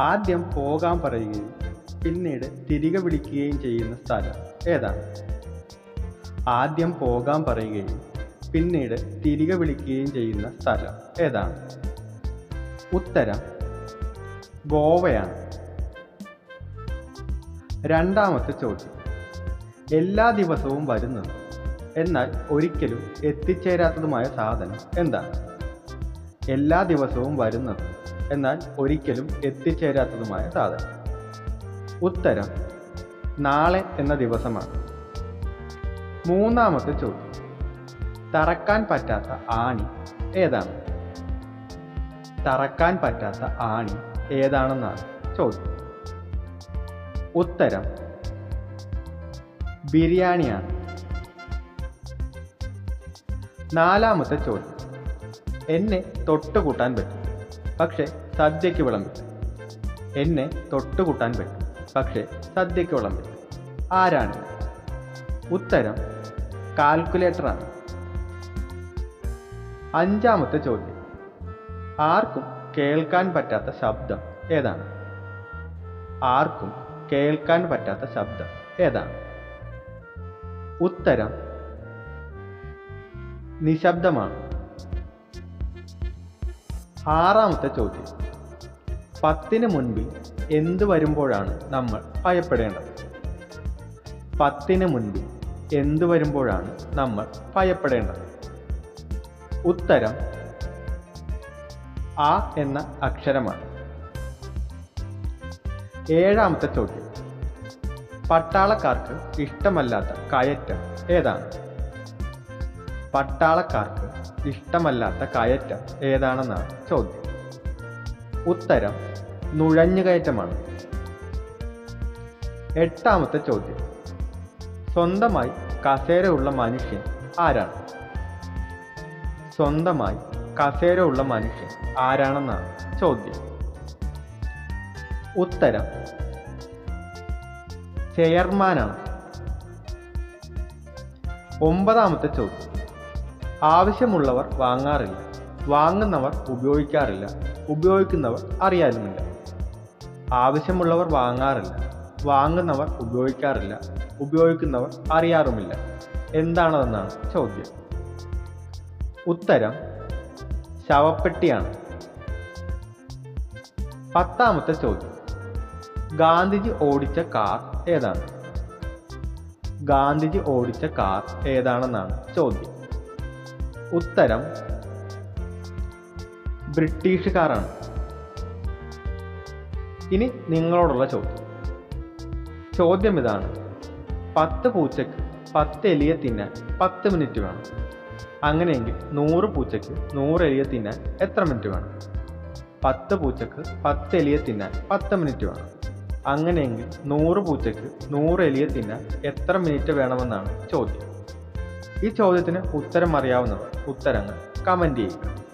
ആദ്യം പോകാൻ പറയുകയും പിന്നീട് തിരികെ വിളിക്കുകയും ചെയ്യുന്ന സ്ഥലം ഏതാണ് ആദ്യം പോകാൻ പറയുകയും പിന്നീട് തിരികെ വിളിക്കുകയും ചെയ്യുന്ന സ്ഥലം ഏതാണ് ഉത്തരം ഗോവയാണ്. രണ്ടാമത്തെ ചോദ്യം. എല്ലാ ദിവസവും വരുന്നത് എന്നാൽ ഒരിക്കലും എത്തിച്ചേരാത്തതുമായ സാധനം എന്താണ് എല്ലാ ദിവസവും വരുന്നതും എന്നാൽ ഒരിക്കലും എത്തിച്ചേരാത്തതുമായ സാധനം. ഉത്തരം നാളെ എന്ന ദിവസമാണ്. മൂന്നാമത്തെ ചോദ്യം തറക്കാൻ പറ്റാത്ത ആണി ഏതാണ്? തറക്കാൻ പറ്റാത്ത ആണി ഏതാണെന്നാണ് ചോദ്യം. ഉത്തരം ബിരിയാണിയാണ്. നാലാമത്തെ ചോദ്യം എന്നെ തൊട്ടുകൂട്ടാൻ പറ്റും പക്ഷെ സദ്യയ്ക്ക് വിളമ്പില്ല എന്നെ തൊട്ടുകൂട്ടാൻ പറ്റും. പക്ഷെ സദ്യയ്ക്ക് വിളമ്പില്ല ആരാണ്? ഉത്തരം കാൽക്കുലേറ്ററാണ്. അഞ്ചാമത്തെ ചോദ്യം. ആർക്കും കേൾക്കാൻ പറ്റാത്ത ശബ്ദം ഏതാണ്? ആർക്കും കേൾക്കാൻ പറ്റാത്ത ശബ്ദം ഏതാണ്? ഉത്തരം നിശബ്ദമാണ്. ആറാമത്തെ ചോദ്യം. പത്തിന് മുൻപിൽ എന്ത് വരുമ്പോഴാണ് നമ്മൾ ഭയപ്പെടേണ്ടത്? പത്തിന് മുൻപിൽ എന്ത് വരുമ്പോഴാണ് നമ്മൾ ഭയപ്പെടേണ്ടത്? ഉത്തരം ആ എന്ന അക്ഷരമാണ്. ഏഴാമത്തെ ചോദ്യം. പട്ടാളക്കാർക്ക് ഇഷ്ടമല്ലാത്ത കയറ്റം ഏതാണ്? പട്ടാളക്കാർക്ക് ഇഷ്ടമല്ലാത്ത കയറ്റം ഏതാണെന്നാണ് ചോദ്യം. ഉത്തരം നുഴഞ്ഞുകയറ്റമാണ് എട്ടാമത്തെ ചോദ്യം. സ്വന്തമായി കസേര ഉള്ള മനുഷ്യൻ ആരാണ്? സ്വന്തമായി കസേര ഉള്ള മനുഷ്യൻ ആരാണെന്നാണ് ചോദ്യം. ഉത്തരം ചെയർമാനാണ്. ഒമ്പതാമത്തെ ചോദ്യം. ആവശ്യമുള്ളവർ വാങ്ങാറില്ല. വാങ്ങുന്നവർ ഉപയോഗിക്കാറില്ല. ഉപയോഗിക്കുന്നവർ അറിയാനുമില്ല. ആവശ്യമുള്ളവർ വാങ്ങാറില്ല. വാങ്ങുന്നവർ ഉപയോഗിക്കാറില്ല. ഉപയോഗിക്കുന്നവർ അറിയാറുമില്ല. എന്താണതെന്നാണ് ചോദ്യം. ഉത്തരം ശവപ്പെട്ടിയാണ്. പത്താമത്തെ ചോദ്യം. ഗാന്ധിജി ഓടിച്ച കാർ ഏതാണ്? ഗാന്ധിജി ഓടിച്ച കാർ ഏതാണെന്നാണ് ചോദ്യം. ഉത്തരം ബ്രിട്ടീഷുകാരാണ് ഇനി നിങ്ങളോടുള്ള ചോദ്യം. ചോദ്യം ഇതാണ്. പത്ത് പൂച്ചയ്ക്ക് പത്ത് എലിയെ തിന്നാൻ പത്ത് മിനിറ്റ് വേണം. അങ്ങനെയെങ്കിൽ നൂറ് പൂച്ചയ്ക്ക് നൂറ് എലിയെ തിന്നാൻ എത്ര മിനിറ്റ് വേണം? പത്ത് പൂച്ചയ്ക്ക് പത്ത് എലിയെ തിന്നാൻ പത്ത് മിനിറ്റ് വേണം. അങ്ങനെയെങ്കിൽ നൂറ് പൂച്ചയ്ക്ക് നൂറ് എലിയെ തിന്നാൻ എത്ര മിനിറ്റ് വേണമെന്നാണ് ചോദ്യം. ഈ ചോദ്യത്തിന് ഉത്തരം അറിയാവുന്നവർ ഉത്തരങ്ങൾ കമന്റ് ചെയ്യുക.